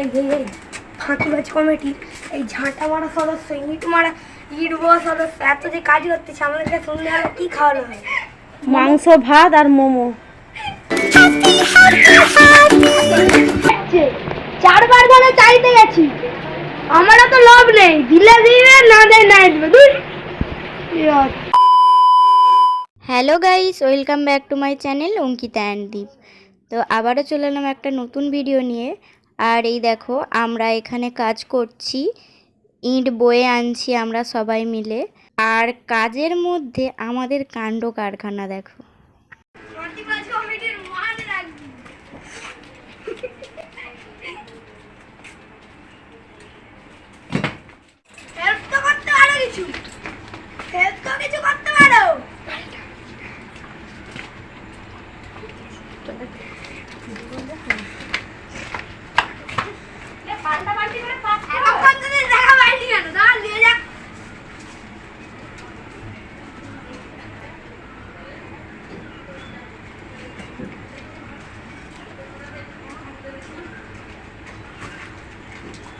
এই এই এই ফাঁকিবাজ কমিটির এই ঝাঁটা মারা সদস্য ইট মারা ইট বোয়া সদস্য এত যে কাজ করতেছে আমাদেরকে শুনলে হলে কি খাওয়ানো হয়? মাংস ভাত আর মোমো। চারবার করে চাইতে গেছি। আমারও তো লোভ নেই দিলে দিবে না দেয় না দিবে দূর hello guys welcome back to my channel Ankita and Deep. তো আবারও চলে এলাম একটা নতুন ভিডিও নিয়ে। আর এই দেখো, আমরা এখানে কাজ করছি। ইট বয়ে আনছি আমরা সবাই মিলে। আর কাজের মধ্যে আমাদের কাণ্ড কারখানা, দেখো। হেল্প পাল্টি করে করতে এখন ধরে দেখা পাইনি কেন? দাঁড়া নিয়ে যা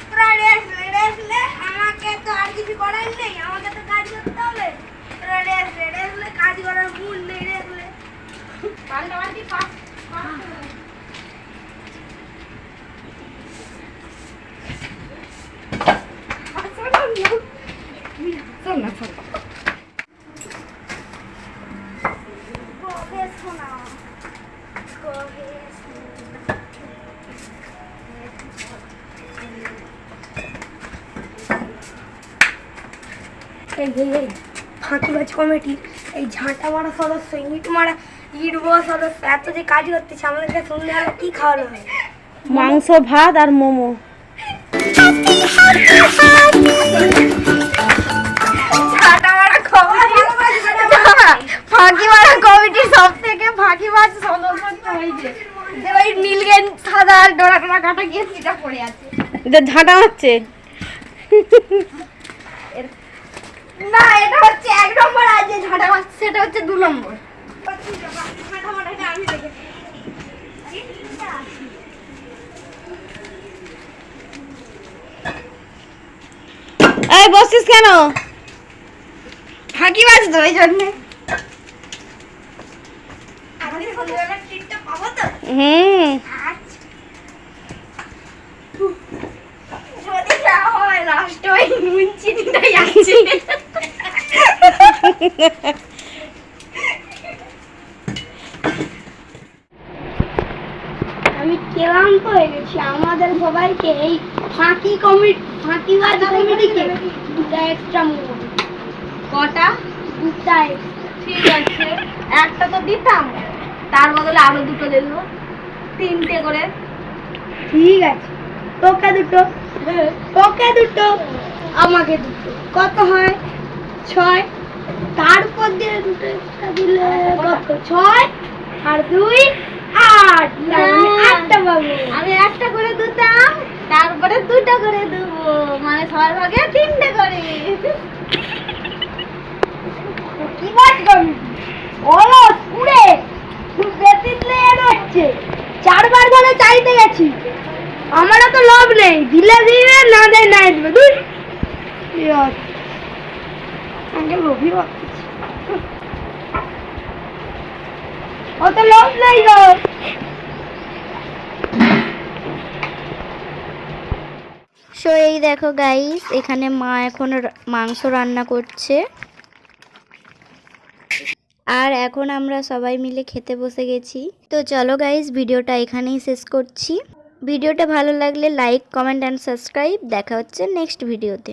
তোরা রেস্ট নে, রেস্ট নে। আমাকে তো আর কিছু করার নেই আমাকে তো কাজ করতে হবে তোরা রেস্ট নে, রেস্ট নে। কাজ করার ভুল নেই রেস্ট নে। কবে শোনা? কবে শোনা? এই এই এই ফাঁকিবাজ কমিটির এই ঝাঁটা মারা সদস্য ইট মারা ইট বোয়া সদস্য এত যে কাজ করতেছে আমাদেরকে শুনলে হলে কি খাওয়ানো হয়? মাংস ভাত আর মোমো। ঝাঁটা মারা ফাঁকি মারা কমিটির সব থেকে ফাঁকিবাজ সদস্য হয়েছে যে ওই নীলগেন সাদা ডোরা টোরা কাটা গিয়ে সেটা পড়ে আছে। এটা ঝাঁটা হচ্ছে না এটা হচ্ছে এক নম্বর আর যে ঝাঁটা মারছে সেটা হচ্ছে দু নম্বর এই বসছিস কেন? তো জন্যে। ট্রিটটা পাবো তো হুম হয় লাস্টে ওই নুন চিনিটাই আছে আমি গেছি আমাদের সবাইকে এই ফাঁকি কমিটি ফাঁকিবাজ কমিটিকে দুটা এক্সট্রা মোমো কটা? দুটা ঠিক আছে। একটা তো দিতাম তার বদলে আরও দুটো দিল। তিনটে করে। ঠিক আছে। তোকে দুটো। তোকে দুটো। আমাকে দুটো। কত হয়? ছয়। তারপর দিয়ে দুটো দিলে কত? ছয় আর দুই আট। পাবো আমি একটা করে দিতাম তারপরে দুটো করে দেবো। মানে সবার ভাগে তিনটে করে। কি করবি হচ্ছে। চারবার করে চাইতে গেছি। আমারও তো লোভ নেই। দিলে দিবে না দেয় না দিবে। দূর আমাকে লোভই ভাবতেছি। অত লোভ নেই গো। সো এই দেখো গাইস এখানে মা এখন মাংস রান্না করছে। আর এখন আমরা সবাই মিলে খেতে বসে গেছি। তো চলো গাইস ভিডিওটা এখানেই শেষ করছি। ভিডিওটা ভালো লাগলে লাইক কমেন্ট অ্যান্ড সাবস্ক্রাইব দেখা হচ্ছে নেক্সট ভিডিওতে